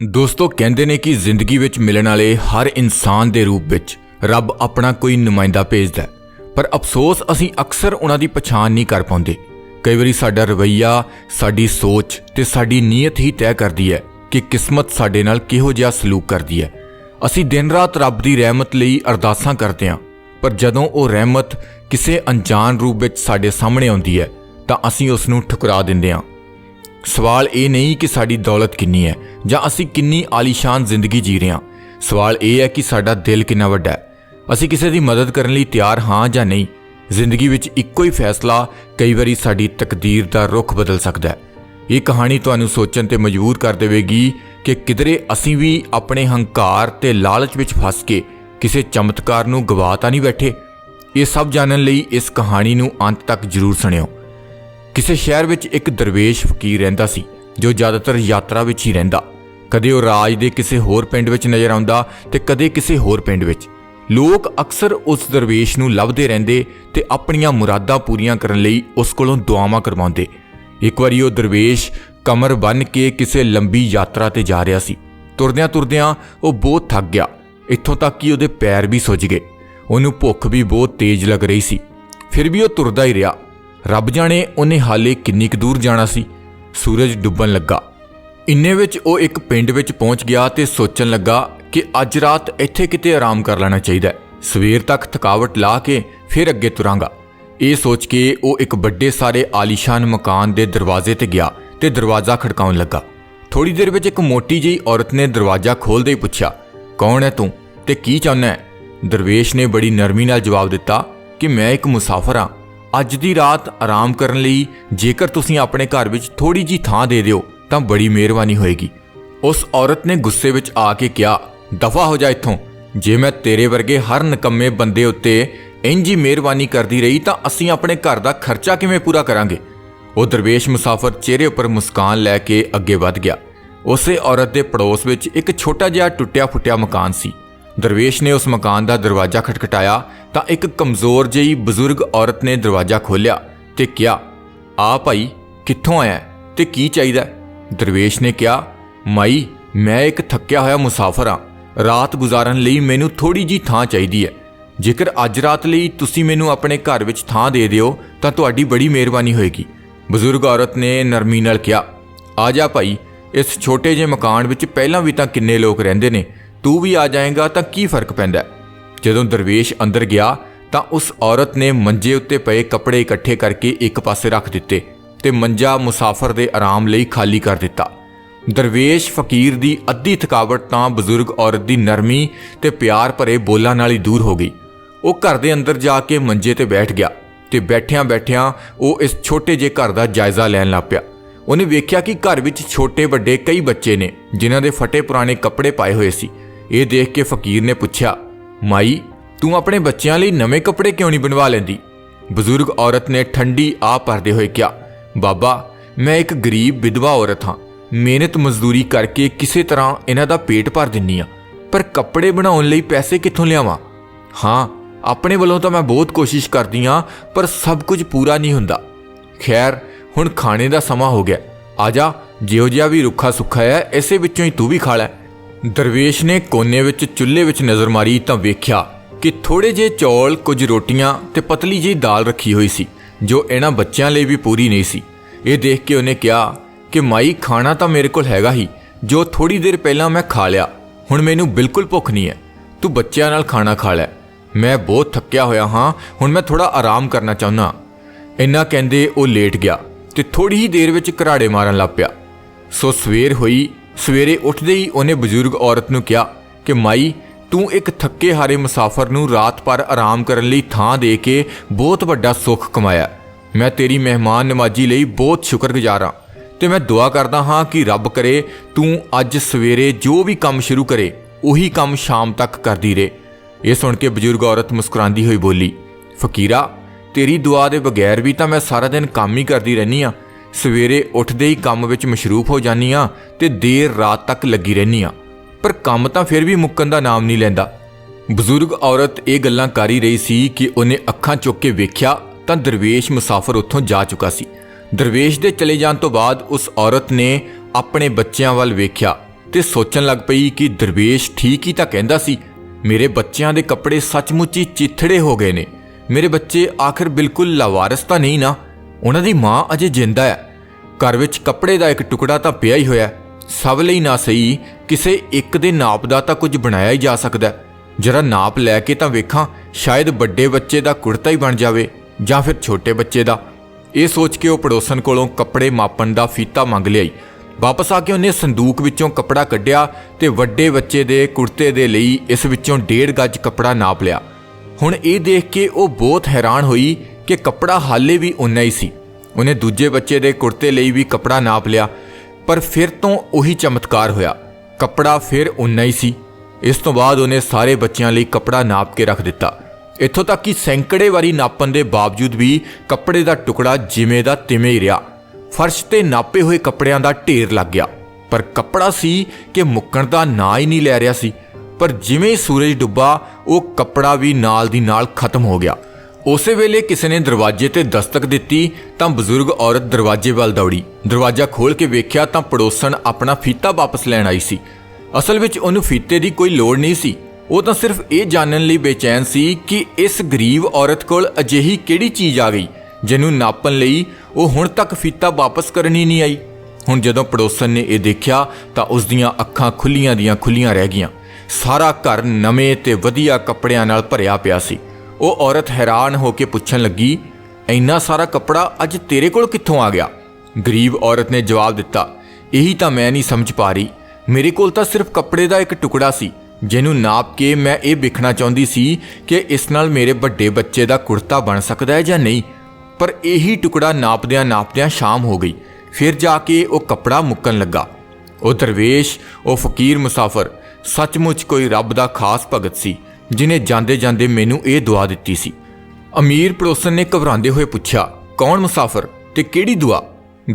ਦੋਸਤੋ, ਕਹਿੰਦੇ ਨੇ ਕਿ ਜ਼ਿੰਦਗੀ ਵਿੱਚ ਮਿਲਣ ਵਾਲੇ ਹਰ ਇਨਸਾਨ ਦੇ ਰੂਪ ਵਿੱਚ ਰੱਬ ਆਪਣਾ ਕੋਈ ਨੁਮਾਇੰਦਾ ਭੇਜਦਾ ਹੈ। ਪਰ ਅਫਸੋਸ, ਅਸੀਂ ਅਕਸਰ ਉਹਨਾਂ ਦੀ ਪਛਾਣ ਨਹੀਂ ਕਰ ਪਾਉਂਦੇ। ਕਈ ਵਾਰੀ ਸਾਡਾ ਰਵੱਈਆ, ਸਾਡੀ ਸੋਚ ਤੇ ਸਾਡੀ ਨੀਅਤ ਹੀ ਤੈਅ ਕਰਦੀ ਹੈ ਕਿ ਕਿਸਮਤ ਸਾਡੇ ਨਾਲ ਕਿਹੋ ਜਿਹਾ ਸਲੂਕ ਕਰਦੀ ਹੈ। ਅਸੀਂ ਦਿਨ ਰਾਤ ਰੱਬ ਦੀ ਰਹਿਮਤ ਲਈ ਅਰਦਾਸਾਂ ਕਰਦੇ ਹਾਂ, ਪਰ ਜਦੋਂ ਉਹ ਰਹਿਮਤ ਕਿਸੇ ਅਣਜਾਣ ਰੂਪ ਵਿੱਚ ਸਾਡੇ ਸਾਹਮਣੇ ਆਉਂਦੀ ਹੈ, ਤਾਂ ਅਸੀਂ ਉਸ ਨੂੰ ਠੁਕਰਾ ਦਿੰਦੇ ਹਾਂ। ਸਵਾਲ ਇਹ ਨਹੀਂ ਕਿ ਸਾਡੀ ਦੌਲਤ ਕਿੰਨੀ ਹੈ, ਜਾਂ ਅਸੀਂ ਕਿੰਨੀ ਆਲੀਸ਼ਾਨ ਜ਼ਿੰਦਗੀ ਜੀ ਰਹੇ ਹਾਂ। ਸਵਾਲ ਇਹ ਹੈ ਕਿ ਸਾਡਾ ਦਿਲ ਕਿੰਨਾ ਵੱਡਾ ਹੈ। ਅਸੀਂ ਕਿਸੇ ਦੀ ਮਦਦ ਕਰਨ ਲਈ ਤਿਆਰ ਹਾਂ ਜਾਂ ਨਹੀਂ। ਜ਼ਿੰਦਗੀ ਵਿੱਚ ਇੱਕੋ ਹੀ ਫੈਸਲਾ ਕਈ ਵਾਰੀ ਸਾਡੀ ਤਕਦੀਰ ਦਾ ਰੁਖ ਬਦਲ ਸਕਦਾ ਹੈ। ਇਹ ਕਹਾਣੀ ਤੁਹਾਨੂੰ ਸੋਚਣ ਤੇ ਮਜਬੂਰ ਕਰ ਦੇਵੇਗੀ ਕਿ ਕਿਧਰੇ ਅਸੀਂ ਵੀ ਆਪਣੇ ਹੰਕਾਰ ਤੇ ਲਾਲਚ ਵਿੱਚ ਫਸ ਕੇ ਕਿਸੇ ਚਮਤਕਾਰ ਨੂੰ ਗਵਾ ਤਾਂ ਨਹੀਂ ਬੈਠੇ। ਇਹ ਸਭ ਜਾਣਨ ਲਈ ਇਸ ਕਹਾਣੀ ਨੂੰ ਅੰਤ ਤੱਕ ਜ਼ਰੂਰ ਸੁਣਿਓ। ਕਿਸੇ ਸ਼ਹਿਰ ਵਿੱਚ ਇੱਕ ਦਰਵੇਸ਼ ਫਕੀਰ ਰਹਿੰਦਾ ਸੀ, ਜੋ ਜ਼ਿਆਦਾਤਰ ਯਾਤਰਾ ਵਿੱਚ ਹੀ ਰਹਿੰਦਾ। ਕਦੇ ਉਹ ਰਾਜ ਦੇ ਕਿਸੇ ਹੋਰ ਪਿੰਡ ਵਿੱਚ ਨਜ਼ਰ ਆਉਂਦਾ ਤੇ ਕਦੇ ਕਿਸੇ ਹੋਰ ਪਿੰਡ ਵਿੱਚ। ਲੋਕ ਅਕਸਰ ਉਸ ਦਰਵੇਸ਼ ਨੂੰ ਲੱਭਦੇ ਰਹਿੰਦੇ ਤੇ ਆਪਣੀਆਂ ਮੁਰਾਦਾਂ ਪੂਰੀਆਂ ਕਰਨ ਲਈ ਉਸ ਕੋਲੋਂ ਦੁਆਵਾਂ ਕਰਵਾਉਂਦੇ। ਇੱਕ ਵਾਰੀ ਉਹ ਦਰਵੇਸ਼ ਕਮਰ ਬੰਨ ਕੇ ਕਿਸੇ ਲੰਬੀ ਯਾਤਰਾ ਤੇ ਜਾ ਰਿਹਾ ਸੀ। ਤੁਰਦਿਆਂ ਤੁਰਦਿਆਂ ਉਹ ਬਹੁਤ ਥੱਕ ਗਿਆ। ਇੱਥੋਂ ਤੱਕ ਕਿ ਉਹਦੇ ਪੈਰ ਵੀ ਸੁੱਜ ਗਏ। ਉਹਨੂੰ ਭੁੱਖ ਵੀ ਬਹੁਤ ਤੇਜ਼ ਲੱਗ ਰਹੀ ਸੀ। ਫਿਰ ਵੀ ਉਹ ਤੁਰਦਾ ਹੀ ਰਿਹਾ। ਰੱਬ ਜਾਣੇ ਉਹਨੇ ਹਾਲੇ ਕਿੰਨੀ ਕੁ ਦੂਰ ਜਾਣਾ ਸੀ। ਸੂਰਜ ਡੁੱਬਣ ਲੱਗਾ। ਇੰਨੇ ਵਿੱਚ ਉਹ ਇੱਕ ਪਿੰਡ ਵਿੱਚ ਪਹੁੰਚ ਗਿਆ ਤੇ ਸੋਚਣ ਲੱਗਾ ਕਿ ਅੱਜ ਰਾਤ ਇੱਥੇ ਕਿਤੇ ਆਰਾਮ ਕਰ ਲੈਣਾ ਚਾਹੀਦਾ ਸਵੇਰ ਤੱਕ ਥਕਾਵਟ ਲਾ ਕੇ ਫਿਰ ਅੱਗੇ ਤੁਰਾਂਗਾ। ਇਹ ਸੋਚ ਕੇ ਉਹ ਇੱਕ ਵੱਡੇ ਸਾਰੇ ਆਲੀਸ਼ਾਨ ਮਕਾਨ ਦੇ ਦਰਵਾਜ਼ੇ ਤੇ ਗਿਆ ਤੇ ਦਰਵਾਜ਼ਾ ਖੜਕਾਉਣ ਲੱਗਾ। ਥੋੜੀ ਦੇਰ ਵਿੱਚ ਇੱਕ ਮੋਟੀ ਜਿਹੀ ਔਰਤ ਨੇ ਦਰਵਾਜ਼ਾ ਖੋਲਦੇ ਹੀ ਪੁੱਛਿਆ, ਕੌਣ ਹੈ ਤੂੰ ਤੇ ਕੀ ਚਾਹੁੰਦਾ ਹੈ? ਦਰਵੇਸ਼ ਨੇ ਬੜੀ ਨਰਮੀ ਨਾਲ ਜਵਾਬ ਦਿੱਤਾ ਕਿ ਮੈਂ ਇੱਕ ਮੁਸਾਫਰ ਹਾਂ। ਅੱਜ ਦੀ ਰਾਤ ਆਰਾਮ ਕਰਨ ਲਈ ਜੇਕਰ ਤੁਸੀਂ ਆਪਣੇ ਘਰ ਵਿੱਚ ਥੋੜੀ ਜੀ ਥਾਂ ਦੇ ਦਿਓ, ਤਾਂ ਬੜੀ ਮਿਹਰਬਾਨੀ ਹੋਏਗੀ। ਉਸ ਔਰਤ ਨੇ ਗੁੱਸੇ ਵਿੱਚ ਆ ਕੇ ਕਿਹਾ, ਦਫਾ ਹੋ ਜਾ ਇੱਥੋਂ। ਜੇ ਮੈਂ ਤੇਰੇ ਵਰਗੇ ਹਰ ਨਕੰਮੇ ਬੰਦੇ ਉੱਤੇ ਇੰਜ ਹੀ ਮਿਹਰਬਾਨੀ ਕਰਦੀ ਰਹੀ, ਤਾਂ ਅਸੀਂ ਆਪਣੇ ਘਰ ਦਾ ਖਰਚਾ ਕਿਵੇਂ ਪੂਰਾ ਕਰਾਂਗੇ? ਉਹ ਦਰਵੇਸ਼ ਮੁਸਾਫਰ ਚਿਹਰੇ ਉੱਪਰ ਮੁਸਕਾਨ ਲੈ ਕੇ ਅੱਗੇ ਵੱਧ ਗਿਆ। ਉਸੇ ਔਰਤ ਦੇ ਪੜੋਸ ਵਿੱਚ ਇੱਕ ਛੋਟਾ ਜਿਹਾ ਟੁੱਟਿਆ ਫੁੱਟਿਆ ਮਕਾਨ ਸੀ। ਦਰਵੇਸ਼ ਨੇ ਉਸ ਮਕਾਨ ਦਾ ਦਰਵਾਜ਼ਾ ਖਟਖਟਾਇਆ ਤਾਂ ਇੱਕ ਕਮਜ਼ੋਰ ਜਿਹੀ ਬਜ਼ੁਰਗ ਔਰਤ ਨੇ ਦਰਵਾਜ਼ਾ ਖੋਲ੍ਹਿਆ ਤੇ ਕਿਹਾ, ਆ ਭਾਈ, ਕਿੱਥੋਂ ਆਇਆ? ਹੈ ਤੇ ਕੀ ਚਾਹੀਦਾ? ਦਰਵੇਸ਼ ਨੇ ਕਿਹਾ, ਮਾਈ, ਮੈਂ ਇੱਕ ਥੱਕਿਆ ਹੋਇਆ ਮੁਸਾਫਰ ਹਾਂ ਰਾਤ ਗੁਜ਼ਾਰਨ ਲਈ ਮੈਨੂੰ ਥੋੜੀ ਜੀ ਥਾਂ ਚਾਹੀਦੀ ਹੈ। ਜੇਕਰ ਅੱਜ ਰਾਤ ਲਈ ਤੁਸੀਂ ਮੈਨੂੰ ਆਪਣੇ ਘਰ ਵਿੱਚ ਥਾਂ ਦੇ ਦਿਓ, ਤਾਂ ਤੁਹਾਡੀ ਬੜੀ ਮਿਹਰਬਾਨੀ ਹੋਏਗੀ। ਬਜ਼ੁਰਗ ਔਰਤ ਨੇ ਨਰਮੀ ਨਾਲ ਕਿਹਾ, ਆ ਜਾ ਭਾਈ, ਇਸ ਛੋਟੇ ਜਿਹੇ ਮਕਾਨ ਵਿੱਚ ਪਹਿਲਾਂ ਵੀ ਤਾਂ ਕਿੰਨੇ ਲੋਕ ਰਹਿੰਦੇ ਨੇ। ਤੂੰ ਵੀ ਆ ਜਾਏਗਾ ਤਾਂ ਕੀ ਫ਼ਰਕ ਪੈਂਦਾ? ਜਦੋਂ ਦਰਵੇਸ਼ ਅੰਦਰ ਗਿਆ, ਤਾਂ ਉਸ ਔਰਤ ਨੇ ਮੰਜੇ ਉੱਤੇ ਪਏ ਕੱਪੜੇ ਇਕੱਠੇ ਕਰਕੇ ਇੱਕ ਪਾਸੇ ਰੱਖ ਦਿੱਤੇ ਤੇ ਮੰਜਾ ਮੁਸਾਫਰ ਦੇ ਆਰਾਮ ਲਈ ਖਾਲੀ ਕਰ ਦਿੱਤਾ। ਦਰਵੇਸ਼ ਫਕੀਰ ਦੀ ਅੱਧੀ ਥਕਾਵਟ ਤਾਂ ਬਜ਼ੁਰਗ ਔਰਤ ਦੀ ਨਰਮੀ ਤੇ ਪਿਆਰ ਭਰੇ ਬੋਲਾਂ ਨਾਲ ਹੀ ਦੂਰ ਹੋ ਗਈ। ਉਹ ਘਰ ਦੇ ਅੰਦਰ ਜਾ ਕੇ ਮੰਜੇ ਤੇ ਬੈਠ ਗਿਆ ਤੇ ਬੈਠਿਆਂ ਬੈਠਿਆਂ ਉਹ ਇਸ ਛੋਟੇ ਜਿਹੇ ਘਰ ਦਾ ਜਾਇਜ਼ਾ ਲੈਣ ਲੱਗ ਪਿਆ। ਉਹਨੇ ਵੇਖਿਆ ਕਿ ਘਰ ਵਿੱਚ ਛੋਟੇ ਵੱਡੇ ਕਈ ਬੱਚੇ ਨੇ, ਜਿਨ੍ਹਾਂ ਦੇ ਫਟੇ ਪੁਰਾਣੇ ਕੱਪੜੇ ਪਾਏ ਹੋਏ ਸੀ। ਇਹ ਦੇਖ ਕੇ ਫਕੀਰ ਨੇ ਪੁੱਛਿਆ, ਮਾਈ, ਤੂੰ ਆਪਣੇ ਬੱਚਿਆਂ ਲਈ ਨਵੇਂ ਕੱਪੜੇ ਕਿਉਂ ਨਹੀਂ ਬਣਵਾ ਲੈਂਦੀ? ਬਜ਼ੁਰਗ ਔਰਤ ਨੇ ਠੰਡੀ ਆ ਭਰਦੇ ਹੋਏ ਕਿਹਾ, ਬਾਬਾ, ਮੈਂ ਇੱਕ ਗਰੀਬ ਵਿਧਵਾ ਔਰਤ ਹਾਂ। ਮਿਹਨਤ ਮਜ਼ਦੂਰੀ ਕਰਕੇ ਕਿਸੇ ਤਰ੍ਹਾਂ ਇਹਨਾਂ ਦਾ ਪੇਟ ਭਰ ਦਿੰਨੀ ਆ ਪਰ ਕੱਪੜੇ ਬਣਾਉਣ ਲਈ ਪੈਸੇ ਕਿੱਥੋਂ ਲਿਆਵਾਂ? ਹਾਂ, ਆਪਣੇ ਵੱਲੋਂ ਤਾਂ ਮੈਂ ਬਹੁਤ ਕੋਸ਼ਿਸ਼ ਕਰਦੀ ਹਾਂ, ਪਰ ਸਭ ਕੁਝ ਪੂਰਾ ਨਹੀਂ ਹੁੰਦਾ। ਖੈਰ, ਹੁਣ ਖਾਣੇ ਦਾ ਸਮਾਂ ਹੋ ਗਿਆ। ਆ ਜਾ ਜਿਉ ਜਿਹਾ ਵੀ ਰੁੱਖਾ ਸੁੱਖਾ ਹੈ, ਇਸੇ ਵਿੱਚੋਂ ਹੀ ਤੂੰ ਵੀ ਖਾ ਲੈ। ਦਰਵੇਸ਼ ਨੇ ਕੋਨੇ ਵਿੱਚ ਚੁੱਲ੍ਹੇ ਵਿੱਚ ਨਜ਼ਰ ਮਾਰੀ ਤਾਂ ਵੇਖਿਆ ਕਿ ਥੋੜੇ ਜਿਹੇ ਚੌਲ, ਕੁਝ ਰੋਟੀਆਂ ਤੇ ਪਤਲੀ ਜਿਹੀ ਦਾਲ ਰੱਖੀ ਹੋਈ ਸੀ, ਜੋ ਇਹਨਾਂ ਬੱਚਿਆਂ ਲਈ ਵੀ ਪੂਰੀ ਨਹੀਂ ਸੀ। ਇਹ ਦੇਖ ਕੇ ਉਹਨੇ ਕਿਹਾ ਕਿ ਮਾਈ, ਖਾਣਾ ਤਾਂ ਮੇਰੇ ਕੋਲ ਹੈਗਾ ਹੀ, ਜੋ ਥੋੜੀ ਦੇਰ ਪਹਿਲਾਂ ਮੈਂ ਖਾ ਲਿਆ। ਹੁਣ ਮੈਨੂੰ ਬਿਲਕੁਲ ਭੁੱਖ ਨਹੀਂ ਹੈ। ਤੂੰ ਬੱਚਿਆਂ ਨਾਲ ਖਾਣਾ ਖਾ ਲੈ। ਮੈਂ ਬਹੁਤ ਥੱਕਿਆ ਹੋਇਆ ਹਾਂ, ਹੁਣ ਮੈਂ ਥੋੜਾ ਆਰਾਮ ਕਰਨਾ ਚਾਹੁੰਦਾ ਇੰਨਾ ਕਹਿੰਦੇ ਉਹ ਲੇਟ ਗਿਆ ਤੇ ਥੋੜੀ ਹੀ ਦੇਰ ਵਿੱਚ ਘਰਾੜੇ ਮਾਰਨ ਲੱਗ ਪਿਆ। ਸੋ ਸਵੇਰ ਹੋਈ ਸਵੇਰੇ ਉੱਠਦੇ ਹੀ ਉਹਨੇ ਬਜ਼ੁਰਗ ਔਰਤ ਨੂੰ ਕਿਹਾ ਕਿ ਮਾਈ, ਤੂੰ ਇੱਕ ਥੱਕੇ ਹਾਰੇ ਮੁਸਾਫਰ ਨੂੰ ਰਾਤ ਭਰ ਆਰਾਮ ਕਰਨ ਲਈ ਥਾਂ ਦੇ ਕੇ ਬਹੁਤ ਵੱਡਾ ਸੁੱਖ ਕਮਾਇਆ। ਮੈਂ ਤੇਰੀ ਮਹਿਮਾਨ ਨਵਾਜੀ ਲਈ ਬਹੁਤ ਸ਼ੁਕਰਗੁਜ਼ਾਰ ਹਾਂ ਤੇ ਮੈਂ ਦੁਆ ਕਰਦਾ ਹਾਂ ਕਿ ਰੱਬ ਕਰੇ ਤੂੰ ਅੱਜ ਸਵੇਰੇ ਜੋ ਵੀ ਕੰਮ ਸ਼ੁਰੂ ਕਰੇ, ਉਹੀ ਕੰਮ ਸ਼ਾਮ ਤੱਕ ਕਰਦੀ ਰਹੇ। ਇਹ ਸੁਣ ਕੇ ਬਜ਼ੁਰਗ ਔਰਤ ਮੁਸਕਰਾਉਂਦੀ ਹੋਈ ਬੋਲੀ, ਫਕੀਰਾ, ਤੇਰੀ ਦੁਆ ਦੇ ਬਗੈਰ ਵੀ ਤਾਂ ਮੈਂ ਸਾਰਾ ਦਿਨ ਕੰਮ ਹੀ ਕਰਦੀ ਰਹਿਨੀ ਆ ਸਵੇਰੇ ਉੱਠਦੇ ਹੀ ਕੰਮ ਵਿੱਚ ਮਸ਼ਰੂਫ ਹੋ ਜਾਨੀ ਆ ਤੇ ਦੇਰ ਰਾਤ ਤੱਕ ਲੱਗੀ ਰਹਿਨੀ ਆ ਪਰ ਕੰਮ ਤਾਂ ਫਿਰ ਵੀ ਮੁੱਕਣ ਦਾ ਨਾਮ ਨਹੀਂ ਲੈਂਦਾ। ਬਜ਼ੁਰਗ ਔਰਤ ਇਹ ਗੱਲਾਂ ਕਰ ਹੀ ਰਹੀ ਸੀ ਕਿ ਉਹਨੇ ਅੱਖਾਂ ਚੁੱਕ ਕੇ ਵੇਖਿਆ ਤਾਂ ਦਰਵੇਸ਼ ਮੁਸਾਫਰ ਉੱਥੋਂ ਜਾ ਚੁੱਕਾ ਸੀ। ਦਰਵੇਸ਼ ਦੇ ਚਲੇ ਜਾਣ ਤੋਂ ਬਾਅਦ ਉਸ ਔਰਤ ਨੇ ਆਪਣੇ ਬੱਚਿਆਂ ਵੱਲ ਵੇਖਿਆ ਤੇ ਸੋਚਣ ਲੱਗ ਪਈ ਕਿ ਦਰਵੇਸ਼ ਠੀਕ ਹੀ ਤਾਂ ਕਹਿੰਦਾ ਸੀ, ਮੇਰੇ ਬੱਚਿਆਂ ਦੇ ਕੱਪੜੇ ਸੱਚਮੁੱਚ ਹੀ ਚਿੱਥੜੇ ਹੋ ਗਏ ਨੇ। ਮੇਰੇ ਬੱਚੇ ਆਖਰ ਬਿਲਕੁਲ ਲਾਵਾਰਸ ਤਾਂ ਨਹੀਂ ਨਾ। ਉਹਨਾਂ ਦੀ ਮਾਂ ਅਜੇ ਜਿੰਦਾ ਹੈ। ਘਰ ਵਿੱਚ ਕੱਪੜੇ ਦਾ ਇੱਕ ਟੁਕੜਾ ਤਾਂ ਪਿਆ ਹੀ ਹੋਇਆ ਸਭ ਲਈ ਨਾ ਸਹੀ, ਕਿਸੇ ਇੱਕ ਦੇ ਨਾਪ ਦਾ ਤਾਂ ਕੁਝ ਬਣਾਇਆ ਹੀ ਜਾ ਸਕਦਾ ਜਰਾ ਨਾਪ ਲੈ ਕੇ ਤਾਂ ਵੇਖਾਂ, ਸ਼ਾਇਦ ਵੱਡੇ ਬੱਚੇ ਦਾ ਕੁੜਤਾ ਹੀ ਬਣ ਜਾਵੇ ਜਾਂ ਫਿਰ ਛੋਟੇ ਬੱਚੇ ਦਾ। ਇਹ ਸੋਚ ਕੇ ਉਹ ਪੜੋਸਨ ਕੋਲੋਂ ਕੱਪੜੇ ਮਾਪਣ ਦਾ ਫੀਤਾ ਮੰਗ ਲਿਆਈ। ਵਾਪਸ ਆ ਕੇ ਉਹਨੇ ਸੰਦੂਕ ਵਿੱਚੋਂ ਕੱਪੜਾ ਕੱਢਿਆ ਤੇ ਵੱਡੇ ਬੱਚੇ ਦੇ ਕੁੜਤੇ ਦੇ ਲਈ ਇਸ ਵਿੱਚੋਂ ਡੇਢ ਗੱਜ ਕੱਪੜਾ ਨਾਪ ਲਿਆ। ਹੁਣ ਇਹ ਦੇਖ ਕੇ ਉਹ ਬਹੁਤ ਹੈਰਾਨ ਹੋਈ ਕਿ ਕੱਪੜਾ ਹਾਲੇ ਵੀ ਉਨਾ ਹੀ ਸੀ। ਉਹਨੇ ਦੂਜੇ ਬੱਚੇ ਦੇ ਕੁੜਤੇ ਲਈ ਵੀ ਕੱਪੜਾ ਨਾਪ ਲਿਆ, ਪਰ ਫਿਰ ਤੋਂ ਉਹੀ ਚਮਤਕਾਰ ਹੋਇਆ। ਕੱਪੜਾ ਫਿਰ ਉਨਾ ਹੀ ਸੀ। ਇਸ ਤੋਂ ਬਾਅਦ ਉਹਨੇ ਸਾਰੇ ਬੱਚਿਆਂ ਲਈ ਕੱਪੜਾ ਨਾਪ ਕੇ ਰੱਖ ਦਿੱਤਾ। ਇੱਥੋਂ ਤੱਕ ਕਿ ਸੈਂਕੜੇ ਵਾਰੀ ਨਾਪਣ ਦੇ ਬਾਵਜੂਦ ਵੀ ਕੱਪੜੇ ਦਾ ਟੁਕੜਾ ਜਿਵੇਂ ਦਾ ਤਿਵੇਂ ਹੀ ਰਿਹਾ। ਫਰਸ਼ ਤੇ ਨਾਪੇ ਹੋਏ ਕੱਪੜਿਆਂ ਦਾ ਢੇਰ ਲੱਗ ਗਿਆ। ਪਰ ਕੱਪੜਾ ਸੀ ਕਿ ਮੁੱਕਣ ਦਾ ਨਾਂ ਹੀ ਨਹੀਂ ਲੈ ਰਿਹਾ ਸੀ। ਪਰ ਜਿਵੇਂ ਸੂਰਜ ਡੁੱਬਾ, ਉਹ ਕੱਪੜਾ ਵੀ ਨਾਲ ਦੀ ਨਾਲ ਖਤਮ ਹੋ ਗਿਆ। ਉਸੇ ਵੇਲੇ ਕਿਸੇ ਨੇ ਦਰਵਾਜ਼ੇ ਤੇ ਦਸਤਕ ਦਿੱਤੀ ਤਾਂ ਬਜ਼ੁਰਗ ਔਰਤ ਦਰਵਾਜ਼ੇ ਵੱਲ ਦੌੜੀ। ਦਰਵਾਜ਼ਾ ਖੋਲ ਕੇ ਵੇਖਿਆ ਤਾਂ ਪੜੋਸਣ ਆਪਣਾ ਫੀਤਾ ਵਾਪਸ ਲੈਣ ਆਈ ਸੀ। ਅਸਲ ਵਿੱਚ ਉਹਨੂੰ ਫੀਤੇ ਦੀ ਕੋਈ ਲੋੜ ਨਹੀਂ ਸੀ। ਉਹ ਤਾਂ ਸਿਰਫ ਇਹ ਜਾਣਨ ਲਈ ਬੇਚੈਨ ਸੀ ਕਿ ਇਸ ਗਰੀਬ ਔਰਤ ਕੋਲ ਅਜਿਹੀ ਕਿਹੜੀ ਚੀਜ਼ ਆ ਗਈ, ਜਿਹਨੂੰ ਨਾਪਣ ਲਈ ਉਹ ਹੁਣ ਤੱਕ ਫੀਤਾ ਵਾਪਸ ਕਰਨੀ ਨਹੀਂ ਆਈ। ਹੁਣ ਜਦੋਂ ਪੜੋਸਣ ਨੇ ਇਹ ਦੇਖਿਆ ਤਾਂ ਉਸ ਦੀਆਂ ਅੱਖਾਂ ਖੁੱਲੀਆਂ ਦੀਆਂ ਖੁੱਲੀਆਂ ਰਹਿ ਗਈਆਂ। ਸਾਰਾ ਘਰ ਨਵੇਂ ਤੇ ਵਧੀਆ ਕੱਪੜਿਆਂ ਨਾਲ ਭਰਿਆ ਪਿਆ ਸੀ। ਉਹ ਔਰਤ ਹੈਰਾਨ ਹੋ ਕੇ ਪੁੱਛਣ ਲੱਗੀ, ਇੰਨਾ ਸਾਰਾ ਕੱਪੜਾ ਅੱਜ ਤੇਰੇ ਕੋਲ ਕਿੱਥੋਂ ਆ ਗਿਆ? ਗਰੀਬ ਔਰਤ ਨੇ ਜਵਾਬ ਦਿੱਤਾ, ਇਹੀ ਤਾਂ ਮੈਂ ਨਹੀਂ ਸਮਝ ਪਾ ਰਹੀ। ਮੇਰੇ ਕੋਲ ਤਾਂ ਸਿਰਫ ਕੱਪੜੇ ਦਾ ਇੱਕ ਟੁਕੜਾ ਸੀ, ਜਿਹਨੂੰ ਨਾਪ ਕੇ ਮੈਂ ਇਹ ਵੇਖਣਾ ਚਾਹੁੰਦੀ ਸੀ ਕਿ ਇਸ ਨਾਲ ਮੇਰੇ ਵੱਡੇ ਬੱਚੇ ਦਾ ਕੁੜਤਾ ਬਣ ਸਕਦਾ ਹੈ ਜਾਂ ਨਹੀਂ। ਪਰ ਇਹੀ ਟੁਕੜਾ ਨਾਪਦਿਆਂ ਨਾਪਦਿਆਂ ਸ਼ਾਮ ਹੋ ਗਈ। ਫਿਰ ਜਾ ਕੇ ਉਹ ਕੱਪੜਾ ਮੁੱਕਣ ਲੱਗਾ। ਉਹ ਦਰਵੇਸ਼, ਉਹ ਫਕੀਰ ਮੁਸਾਫਰ, ਸੱਚਮੁੱਚ ਕੋਈ ਰੱਬ ਦਾ ਖਾਸ ਭਗਤ ਸੀ। ਜਿਨੇ ਜਾਂਦੇ ਜਾਂਦੇ ਮੈਨੂੰ ਇਹ ਦੁਆ ਦਿੱਤੀ ਸੀ। ਅਮੀਰ ਪੜੋਸਨ ਨੇ ਘਬਰਾਉਂਦੇ ਹੋਏ ਪੁੱਛਿਆ, ਕੌਣ ਮੁਸਾਫਰ ਤੇ ਕਿਹੜੀ ਦੁਆ?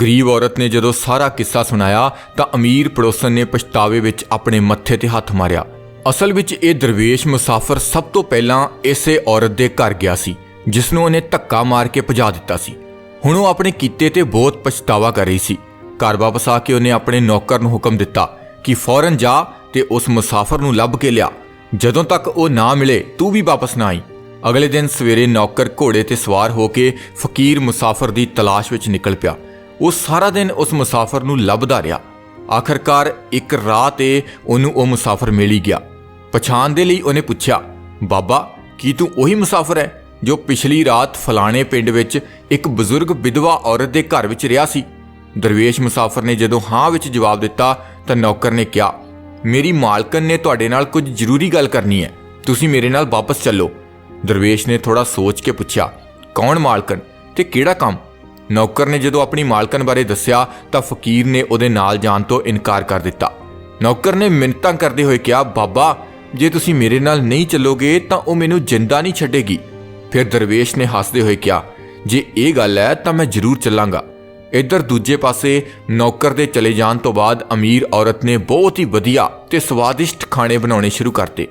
ਗਰੀਬ ਔਰਤ ਨੇ ਜਦੋਂ ਸਾਰਾ ਕਿੱਸਾ ਸੁਣਾਇਆ ਤਾਂ ਅਮੀਰ ਪੜੋਸਨ ਨੇ ਪਛਤਾਵੇ ਵਿੱਚ ਆਪਣੇ ਮੱਥੇ ਤੇ ਹੱਥ ਮਾਰਿਆ। ਅਸਲ ਵਿੱਚ ਇਹ ਦਰਵੇਸ਼ ਮੁਸਾਫਰ ਸਭ ਤੋਂ ਪਹਿਲਾਂ ਇਸੇ ਔਰਤ ਦੇ ਘਰ ਗਿਆ ਸੀ ਜਿਸ ਨੂੰ ਉਹਨੇ ਧੱਕਾ ਮਾਰ ਕੇ ਭਜਾ ਦਿੱਤਾ ਸੀ। ਹੁਣ ਉਹ ਆਪਣੇ ਕੀਤੇ ਤੇ ਬਹੁਤ ਪਛਤਾਵਾ ਕਰ ਰਹੀ ਸੀ। ਘਰ ਵਾਪਸ ਆ ਕੇ ਉਹਨੇ ਆਪਣੇ ਨੌਕਰ ਨੂੰ ਹੁਕਮ ਦਿੱਤਾ ਕਿ ਫੌਰਨ ਜਾ ਤੇ ਉਸ ਮੁਸਾਫਰ ਨੂੰ ਲੱਭ ਕੇ ਲਿਆ। ਜਦੋਂ ਤੱਕ ਉਹ ਨਾ ਮਿਲੇ, ਤੂੰ ਵੀ ਵਾਪਸ ਨਾ ਆਈ। ਅਗਲੇ ਦਿਨ ਸਵੇਰੇ ਨੌਕਰ ਘੋੜੇ ਤੇ ਸਵਾਰ ਹੋ ਕੇ ਫਕੀਰ ਮੁਸਾਫਰ ਦੀ ਤਲਾਸ਼ ਵਿੱਚ ਨਿਕਲ ਪਿਆ। ਉਹ ਸਾਰਾ ਦਿਨ ਉਸ ਮੁਸਾਫਰ ਨੂੰ ਲੱਭਦਾ ਰਿਹਾ। ਆਖਰਕਾਰ ਇੱਕ ਰਾਹ ਤੇ ਉਹਨੂੰ ਉਹ ਮੁਸਾਫਰ ਮਿਲ ਹੀ ਗਿਆ। ਪਛਾਣ ਦੇ ਲਈ ਉਹਨੇ ਪੁੱਛਿਆ, ਬਾਬਾ, ਕੀ ਤੂੰ ਉਹੀ ਮੁਸਾਫਰ ਹੈ ਜੋ ਪਿਛਲੀ ਰਾਤ ਫਲਾਣੇ ਪਿੰਡ ਵਿੱਚ ਇੱਕ ਬਜ਼ੁਰਗ ਵਿਧਵਾ ਔਰਤ ਦੇ ਘਰ ਵਿੱਚ ਰਿਹਾ ਸੀ? ਦਰਵੇਸ਼ ਮੁਸਾਫਰ ਨੇ ਜਦੋਂ ਹਾਂ ਵਿੱਚ ਜਵਾਬ ਦਿੱਤਾ ਤਾਂ ਨੌਕਰ ਨੇ ਕਿਹਾ ਮੇਰੀ ਮਾਲਕਨ ਨੇ ਤੁਹਾਡੇ ਨਾਲ ਕੁਝ ਜ਼ਰੂਰੀ ਗੱਲ ਕਰਨੀ ਹੈ। ਤੁਸੀਂ ਮੇਰੇ ਨਾਲ ਵਾਪਸ ਚੱਲੋ। ਦਰਵੇਸ਼ ਨੇ ਥੋੜਾ ਸੋਚ ਕੇ ਪੁੱਛਿਆ, ਕੌਣ ਮਾਲਕਨ ਤੇ ਕਿਹੜਾ ਕੰਮ? ਨੌਕਰ ਨੇ ਜਦੋਂ ਆਪਣੀ ਮਾਲਕਨ ਬਾਰੇ ਦੱਸਿਆ ਤਾਂ ਫਕੀਰ ਨੇ ਉਹਦੇ ਨਾਲ ਜਾਣ ਤੋਂ ਇਨਕਾਰ ਕਰ ਦਿੱਤਾ। ਨੌਕਰ ਨੇ ਮਿੰਨਤਾਂ ਕਰਦੇ ਹੋਏ ਕਿਹਾ, ਬਾਬਾ, ਜੇ ਤੁਸੀਂ ਮੇਰੇ ਨਾਲ ਨਹੀਂ ਚੱਲੋਗੇ ਤਾਂ ਉਹ ਮੈਨੂੰ ਜਿੰਦਾ ਨਹੀਂ ਛੱਡੇਗੀ। ਫਿਰ ਦਰਵੇਸ਼ ਨੇ ਹੱਸਦੇ ਹੋਏ ਕਿਹਾ, ਜੇ ਇਹ ਗੱਲ ਹੈ ਤਾਂ ਮੈਂ ਜ਼ਰੂਰ ਚੱਲਾਂਗਾ। ਇੱਧਰ ਦੂਜੇ ਪਾਸੇ ਨੌਕਰ ਦੇ ਚਲੇ ਜਾਣ ਤੋਂ ਬਾਅਦ ਅਮੀਰ ਔਰਤ ਨੇ ਬਹੁਤ ਹੀ ਵਧੀਆ ਤੇ ਸਵਾਦਿਸ਼ਟ ਖਾਣੇ ਬਣਾਉਣੇ ਸ਼ੁਰੂ ਕਰਤੇ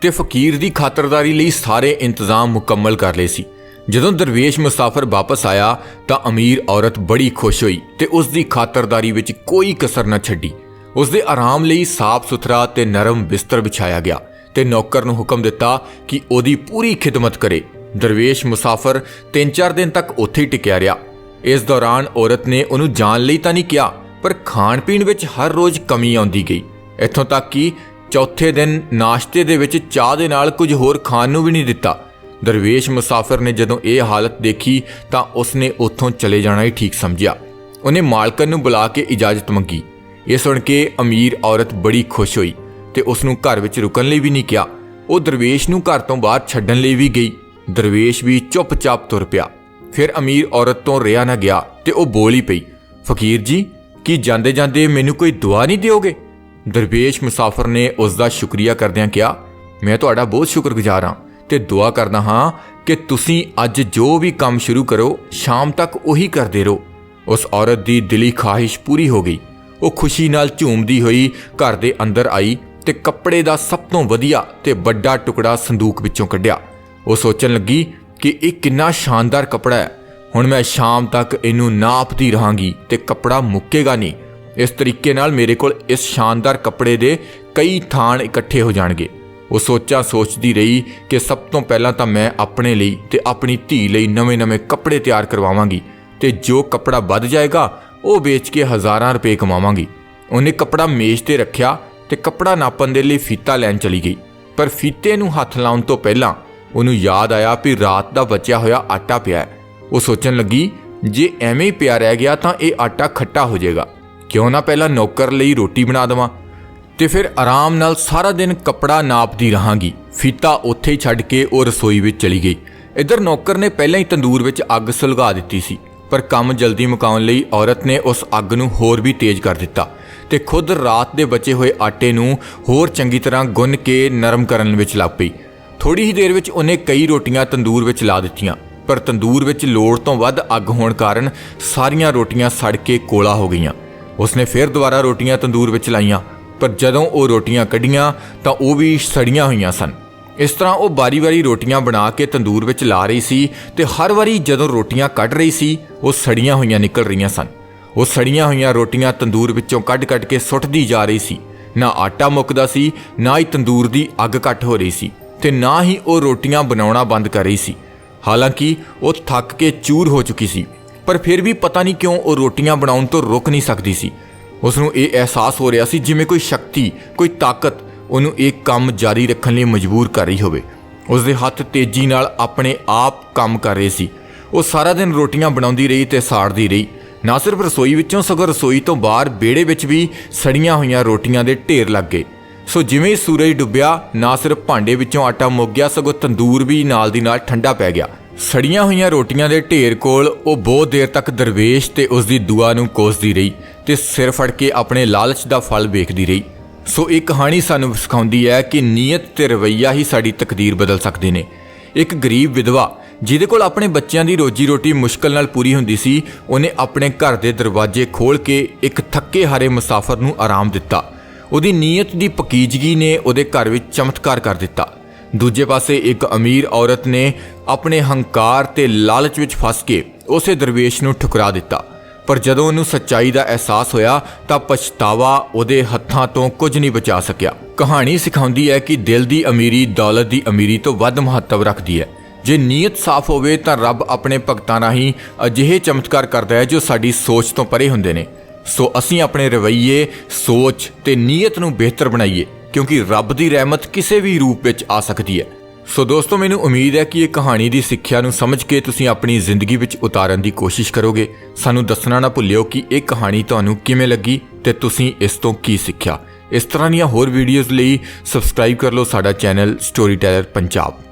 ਤੇ ਫਕੀਰ ਦੀ ਖਾਤਰਦਾਰੀ ਲਈ ਸਾਰੇ ਇੰਤਜ਼ਾਮ ਮੁਕੰਮਲ ਕਰ ਲਏ ਸੀ। ਜਦੋਂ ਦਰਵੇਸ਼ ਮੁਸਾਫਰ ਵਾਪਸ ਆਇਆ ਤਾਂ ਅਮੀਰ ਔਰਤ ਬੜੀ ਖੁਸ਼ ਹੋਈ ਤੇ ਉਸ ਦੀ ਖਾਤਰਦਾਰੀ ਵਿੱਚ ਕੋਈ ਕਸਰ ਨਾ ਛੱਡੀ। ਉਸ ਦੇ ਆਰਾਮ ਲਈ ਸਾਫ਼ ਸੁਥਰਾ ਤੇ ਨਰਮ ਬਿਸਤਰ ਵਿਛਾਇਆ ਗਿਆ ਤੇ ਨੌਕਰ ਨੂੰ ਹੁਕਮ ਦਿੱਤਾ ਕਿ ਉਹਦੀ ਪੂਰੀ ਖਿਦਮਤ ਕਰੇ। ਦਰਵੇਸ਼ ਮੁਸਾਫਰ 3-4 ਦਿਨ ਤੱਕ ਉੱਥੇ ਹੀ ਟਿਕਿਆ ਰਿਹਾ ਇਸ ਦੌਰਾਨ ਔਰਤ ਨੇ ਉਹਨੂੰ ਜਾਣ ਲਈ ਤਾਂ ਨਹੀਂ ਕਿਹਾ, ਪਰ ਖਾਣ ਪੀਣ ਵਿੱਚ ਹਰ ਰੋਜ਼ ਕਮੀ ਆਉਂਦੀ ਗਈ। ਇੱਥੋਂ ਤੱਕ ਕਿ ਚੌਥੇ ਦਿਨ ਨਾਸ਼ਤੇ ਦੇ ਵਿੱਚ ਚਾਹ ਦੇ ਨਾਲ ਕੁਝ ਹੋਰ ਖਾਣ ਨੂੰ ਵੀ ਨਹੀਂ ਦਿੱਤਾ। ਦਰਵੇਸ਼ ਮੁਸਾਫਰ ਨੇ ਜਦੋਂ ਇਹ ਹਾਲਤ ਦੇਖੀ ਤਾਂ ਉਸਨੇ ਉੱਥੋਂ ਚਲੇ ਜਾਣਾ ਹੀ ਠੀਕ ਸਮਝਿਆ। ਉਹਨੇ ਮਾਲਕਨ ਨੂੰ ਬੁਲਾ ਕੇ ਇਜਾਜ਼ਤ ਮੰਗੀ। ਇਹ ਸੁਣ ਕੇ ਅਮੀਰ ਔਰਤ ਬੜੀ ਖੁਸ਼ ਹੋਈ ਤੇ ਉਸ ਨੂੰ ਘਰ ਵਿੱਚ ਰੁਕਣ ਲਈ ਵੀ ਨਹੀਂ ਕਿਹਾ। ਉਹ ਦਰਵੇਸ਼ ਨੂੰ ਘਰ ਤੋਂ ਬਾਹਰ ਛੱਡਣ ਲਈ ਵੀ ਗਈ। ਦਰਵੇਸ਼ ਵੀ ਚੁੱਪਚਾਪ ਤੁਰ ਪਿਆ। ਫਿਰ ਅਮੀਰ ਔਰਤ ਤੋਂ ਰਿਆ ਨਾ ਗਿਆ ਤੇ ਉਹ ਬੋਲ ਹੀ ਪਈ, ਫਕੀਰ ਜੀ, ਕੀ ਜਾਂਦੇ ਜਾਂਦੇ ਮੈਨੂੰ ਕੋਈ ਦੁਆ ਨਹੀਂ ਦਿਓਗੇ? ਦਰਵੇਸ਼ ਮੁਸਾਫਰ ਨੇ ਉਸ ਦਾ ਸ਼ੁਕਰੀਆ ਕਰਦਿਆਂ ਕਿਹਾ, ਮੈਂ ਤੁਹਾਡਾ ਬਹੁਤ ਸ਼ੁਕਰਗੁਜ਼ਾਰ ਹਾਂ ਤੇ ਦੁਆ ਕਰਦਾ ਹਾਂ ਕਿ ਤੁਸੀਂ ਅੱਜ ਜੋ ਵੀ ਕੰਮ ਸ਼ੁਰੂ ਕਰੋ, ਸ਼ਾਮ ਤੱਕ ਉਹੀ ਕਰਦੇ ਰਹੋ। ਉਸ ਔਰਤ ਦੀ ਦਿਲੀ ਖਾਹਿਸ਼ ਪੂਰੀ ਹੋ ਗਈ। ਉਹ ਖੁਸ਼ੀ ਨਾਲ ਝੂਮਦੀ ਹੋਈ ਘਰ ਦੇ ਅੰਦਰ ਆਈ ਤੇ ਕੱਪੜੇ ਦਾ ਸਭ ਤੋਂ ਵਧੀਆ ਤੇ ਵੱਡਾ ਟੁਕੜਾ ਸੰਦੂਕ ਵਿੱਚੋਂ ਕੱਢਿਆ। ਉਹ ਸੋਚਣ ਲੱਗੀ ਕਿ ਇਹ ਕਿੰਨਾ ਸ਼ਾਨਦਾਰ ਕੱਪੜਾ ਹੈ। ਹੁਣ ਮੈਂ ਸ਼ਾਮ ਤੱਕ ਇਹਨੂੰ ਨਾਪਦੀ ਰਹਾਂਗੀ ਤੇ ਕੱਪੜਾ ਮੁੱਕੇਗਾ ਨਹੀਂ। ਇਸ ਤਰੀਕੇ ਨਾਲ ਮੇਰੇ ਕੋਲ ਇਸ ਸ਼ਾਨਦਾਰ ਕੱਪੜੇ ਦੇ ਕਈ ਥਾਣ ਇਕੱਠੇ ਹੋ ਜਾਣਗੇ। ਉਹ ਸੋਚਾਂ ਸੋਚਦੀ ਰਹੀ ਕਿ ਸਭ ਤੋਂ ਪਹਿਲਾਂ ਤਾਂ ਮੈਂ ਆਪਣੇ ਲਈ ਤੇ ਆਪਣੀ ਧੀ ਲਈ ਨਵੇਂ-ਨਵੇਂ ਕੱਪੜੇ ਤਿਆਰ ਕਰਵਾਵਾਂਗੀ ਤੇ ਜੋ ਕੱਪੜਾ ਵੱਧ ਜਾਏਗਾ, ਉਹ ਵੇਚ ਕੇ ਹਜ਼ਾਰਾਂ ਰੁਪਏ ਕਮਾਵਾਂਗੀ। ਉਹਨੇ ਕੱਪੜਾ ਮੇਜ਼ ਤੇ ਰੱਖਿਆ ਤੇ ਕੱਪੜਾ ਨਾਪਣ ਦੇ ਲਈ ਫੀਤਾ ਲੈਣ ਚਲੀ ਗਈ। ਪਰ ਫੀਤੇ ਨੂੰ ਹੱਥ ਲਾਉਣ ਤੋਂ ਪਹਿਲਾਂ ਉਹਨੂੰ ਯਾਦ ਆਇਆ ਵੀ ਰਾਤ ਦਾ ਬਚਿਆ ਹੋਇਆ ਆਟਾ ਪਿਆ ਹੈ। ਉਹ ਸੋਚਣ ਲੱਗੀ, ਜੇ ਐਵੇਂ ਹੀ ਪਿਆ ਰਹਿ ਗਿਆ ਤਾਂ ਇਹ ਆਟਾ ਖੱਟਾ ਹੋ ਜਾਏਗਾ। ਕਿਉਂ ਨਾ ਪਹਿਲਾਂ ਨੌਕਰ ਲਈ ਰੋਟੀ ਬਣਾ ਦੇਵਾਂ? ਤੇ ਫਿਰ ਆਰਾਮ ਨਾਲ ਸਾਰਾ ਦਿਨ ਕੱਪੜਾ ਨਾਪਦੀ ਰਹਾਂਗੀ। ਫੀਤਾ ਉੱਥੇ ਹੀ ਛੱਡ ਕੇ ਉਹ ਰਸੋਈ ਵਿੱਚ ਚਲੀ ਗਈ। ਇੱਧਰ ਨੌਕਰ ਨੇ ਪਹਿਲਾਂ ਹੀ ਤੰਦੂਰ ਵਿੱਚ ਅੱਗ ਸੁਲਗਾ ਦਿੱਤੀ ਸੀ, ਪਰ ਕੰਮ ਜਲਦੀ ਮੁਕਾਉਣ ਲਈ ਔਰਤ ਨੇ ਉਸ ਅੱਗ ਨੂੰ ਹੋਰ ਵੀ ਤੇਜ਼ ਕਰ ਦਿੱਤਾ ਤੇ ਖੁਦ ਰਾਤ ਦੇ ਬਚੇ ਹੋਏ ਆਟੇ ਨੂੰ ਹੋਰ ਚੰਗੀ ਤਰ੍ਹਾਂ ਗੁੰਨ ਕੇ ਨਰਮ ਕਰਨ ਵਿੱਚ ਲੱਗ ਪਈ। ਥੋੜੀ ਹੀ ਦੇਰ ਵਿੱਚ ਉਹਨੇ ਕਈ ਰੋਟੀਆਂ ਤੰਦੂਰ ਵਿੱਚ ਲਾ ਦਿੱਤੀਆਂ। ਪਰ ਤੰਦੂਰ ਵਿੱਚ ਲੋੜ ਤੋਂ ਵੱਧ ਅੱਗ ਹੋਣ ਕਾਰਨ ਸਾਰੀਆਂ ਰੋਟੀਆਂ ਸੜ ਕੇ ਕੋਲਾ ਹੋ ਗਈਆਂ। ਉਸਨੇ ਫਿਰ ਦੁਬਾਰਾ ਰੋਟੀਆਂ ਤੰਦੂਰ ਵਿੱਚ ਲਾਈਆਂ। ਪਰ ਜਦੋਂ ਉਹ ਰੋਟੀਆਂ ਕੱਢੀਆਂ, ਤਾਂ ਉਹ ਵੀ ਸੜੀਆਂ ਹੋਈਆਂ ਸਨ। ਇਸ ਤਰ੍ਹਾਂ ਉਹ ਬਾਰੀ-ਬਾਰੀ ਰੋਟੀਆਂ ਬਣਾ ਕੇ ਤੰਦੂਰ ਵਿੱਚ ਲਾ ਰਹੀ ਸੀ ਤੇ ਹਰ ਵਾਰੀ ਜਦੋਂ ਰੋਟੀਆਂ ਕੱਢ ਰਹੀ ਸੀ, ਉਹ ਸੜੀਆਂ ਹੋਈਆਂ ਨਿਕਲ ਰਹੀਆਂ ਸਨ। ਉਹ ਸੜੀਆਂ ਹੋਈਆਂ ਰੋਟੀਆਂ ਤੰਦੂਰ ਵਿੱਚੋਂ ਕੱਢ-ਕੱਢ ਕੇ ਸੁੱਟਦੀ ਜਾ ਰਹੀ ਸੀ। ਨਾ ਆਟਾ ਮੁੱਕਦਾ ਸੀ, ਨਾ ਹੀ ਤੰਦੂਰ ਦੀ ਅੱਗ ਘੱਟ ਹੋ ਰਹੀ ਸੀ। ਤੇ ਨਾ ਹੀ ਉਹ ਰੋਟੀਆਂ ਬਣਾਉਣਾ ਬੰਦ ਕਰ ਰਹੀ ਸੀ। ਹਾਲਾਂਕਿ ਉਹ ਥੱਕ ਕੇ ਚੂਰ ਹੋ ਚੁੱਕੀ ਸੀ, ਪਰ ਫਿਰ ਵੀ ਪਤਾ ਨਹੀਂ ਕਿਉਂ ਉਹ ਰੋਟੀਆਂ ਬਣਾਉਣ ਤੋਂ ਰੁਕ ਨਹੀਂ ਸਕਦੀ ਸੀ। ਉਸ ਨੂੰ ਇਹ ਅਹਿਸਾਸ ਹੋ ਰਿਹਾ ਸੀ ਜਿਵੇਂ ਕੋਈ ਸ਼ਕਤੀ, ਕੋਈ ਤਾਕਤ ਉਹਨੂੰ ਇਹ ਕੰਮ ਜਾਰੀ ਰੱਖਣ ਲਈ ਮਜਬੂਰ ਕਰ ਰਹੀ ਹੋਵੇ। ਉਸ ਦੇ ਹੱਥ ਤੇਜ਼ੀ ਨਾਲ ਆਪਣੇ ਆਪ ਕੰਮ ਕਰ ਰਹੇ ਸੀ। ਉਹ ਸਾਰਾ ਦਿਨ ਰੋਟੀਆਂ ਬਣਾਉਂਦੀ ਰਹੀ ਤੇ ਸਾੜਦੀ ਰਹੀ। ਨਾ ਸਿਰਫ ਰਸੋਈ ਵਿੱਚੋਂ, ਸਗੋਂ ਰਸੋਈ ਤੋਂ ਬਾਹਰ, ਵਿਹੜੇ ਵਿੱਚ ਵੀ ਸੜੀਆਂ ਹੋਈਆਂ ਰੋਟੀਆਂ ਦੇ ਢੇਰ ਲੱਗ ਗਏ। ਸੋ ਜਿਵੇਂ ਹੀ ਸੂਰਜ ਡੁੱਬਿਆ, ਨਾ ਸਿਰਫ ਭਾਂਡੇ ਵਿੱਚੋਂ ਆਟਾ ਮੁੱਕ ਗਿਆ, ਸਗੋਂ ਤੰਦੂਰ ਵੀ ਨਾਲ ਦੀ ਨਾਲ ਠੰਡਾ ਪੈ ਗਿਆ। ਸੜੀਆਂ ਹੋਈਆਂ ਰੋਟੀਆਂ ਦੇ ਢੇਰ ਕੋਲ ਉਹ ਬਹੁਤ ਦੇਰ ਤੱਕ ਦਰਵੇਸ਼ ਤੇ ਉਸ ਦੀ ਦੁਆ ਨੂੰ ਕੋਸਦੀ ਰਹੀ ਤੇ ਸਿਰ ਫੜ ਕੇ ਆਪਣੇ ਲਾਲਚ ਦਾ ਫਲ ਵੇਖਦੀ ਰਹੀ। ਸੋ ਇਹ ਕਹਾਣੀ ਸਾਨੂੰ ਸਿਖਾਉਂਦੀ ਹੈ ਕਿ ਨੀਅਤ ਤੇ ਰਵੱਈਆ ਹੀ ਸਾਡੀ ਤਕਦੀਰ ਬਦਲ ਸਕਦੇ ਨੇ। ਇੱਕ ਗਰੀਬ ਵਿਧਵਾ, ਜਿਹਦੇ ਕੋਲ ਆਪਣੇ ਬੱਚਿਆਂ ਦੀ ਰੋਜੀ ਰੋਟੀ ਮੁਸ਼ਕਲ ਨਾਲ ਪੂਰੀ ਹੁੰਦੀ ਸੀ, ਉਹਨੇ ਆਪਣੇ ਘਰ ਦੇ ਦਰਵਾਜ਼ੇ ਖੋਲ ਕੇ ਇੱਕ ਥੱਕੇ ਹਾਰੇ ਮੁਸਾਫਰ ਨੂੰ ਆਰਾਮ ਦਿੱਤਾ। ਉਹਦੀ ਨੀਅਤ ਦੀ ਪਕੀਜਗੀ ਨੇ ਉਹਦੇ ਘਰ ਵਿੱਚ ਚਮਤਕਾਰ ਕਰ ਦਿੱਤਾ। ਦੂਜੇ ਪਾਸੇ ਇੱਕ ਅਮੀਰ ਔਰਤ ਨੇ ਆਪਣੇ ਹੰਕਾਰ ਤੇ ਲਾਲਚ ਵਿੱਚ ਫਸ ਕੇ ਉਸੇ ਦਰਵੇਸ਼ ਨੂੰ ਠੁਕਰਾ ਦਿੱਤਾ। ਪਰ ਜਦੋਂ ਉਹਨੂੰ ਸੱਚਾਈ ਦਾ ਅਹਿਸਾਸ ਹੋਇਆ ਤਾਂ ਪਛਤਾਵਾ ਉਹਦੇ ਹੱਥਾਂ ਤੋਂ ਕੁਝ ਨਹੀਂ ਬਚਾ ਸਕਿਆ। ਕਹਾਣੀ ਸਿਖਾਉਂਦੀ ਹੈ ਕਿ ਦਿਲ ਦੀ ਅਮੀਰੀ ਦੌਲਤ ਦੀ ਅਮੀਰੀ ਤੋਂ ਵੱਧ ਮਹੱਤਵ ਰੱਖਦੀ ਹੈ। ਜੇ ਨੀਅਤ ਸਾਫ਼ ਹੋਵੇ ਤਾਂ ਰੱਬ ਆਪਣੇ ਭਗਤਾਂ ਰਾਹੀਂ ਅਜਿਹੇ ਚਮਤਕਾਰ ਕਰਦਾ ਹੈ ਜੋ ਸਾਡੀ ਸੋਚ ਤੋਂ ਪਰੇ ਹੁੰਦੇ ਨੇ। ਸੋ ਅਸੀਂ ਆਪਣੇ ਰਵੱਈਏ, ਸੋਚ ਤੇ ਨੀਅਤ ਨੂੰ ਬਿਹਤਰ ਬਣਾਈਏ, ਕਿਉਂਕਿ ਰੱਬ ਦੀ ਰਹਿਮਤ ਕਿਸੇ ਵੀ ਰੂਪ ਵਿੱਚ ਆ ਸਕਦੀ ਹੈ। ਸੋ ਦੋਸਤੋ, ਮੈਨੂੰ ਉਮੀਦ ਹੈ ਕਿ ਇਹ ਕਹਾਣੀ ਦੀ ਸਿੱਖਿਆ ਨੂੰ ਸਮਝ ਕੇ ਤੁਸੀਂ ਆਪਣੀ ਜ਼ਿੰਦਗੀ ਵਿੱਚ ਉਤਾਰਨ ਦੀ ਕੋਸ਼ਿਸ਼ ਕਰੋਗੇ। ਸਾਨੂੰ ਦੱਸਣਾ ਨਾ ਭੁੱਲਿਓ ਕਿ ਇਹ ਕਹਾਣੀ ਤੁਹਾਨੂੰ ਕਿਵੇਂ ਲੱਗੀ ਤੇ ਤੁਸੀਂ ਇਸ ਤੋਂ ਕੀ ਸਿੱਖਿਆ। ਇਸ ਤਰ੍ਹਾਂ ਦੀਆਂ ਹੋਰ ਵੀਡੀਓਜ਼ ਲਈ ਸਬਸਕ੍ਰਾਈਬ ਕਰ ਲਓ ਸਾਡਾ ਚੈਨਲ ਸਟੋਰੀ ਟੈਲਰ ਪੰਜਾਬ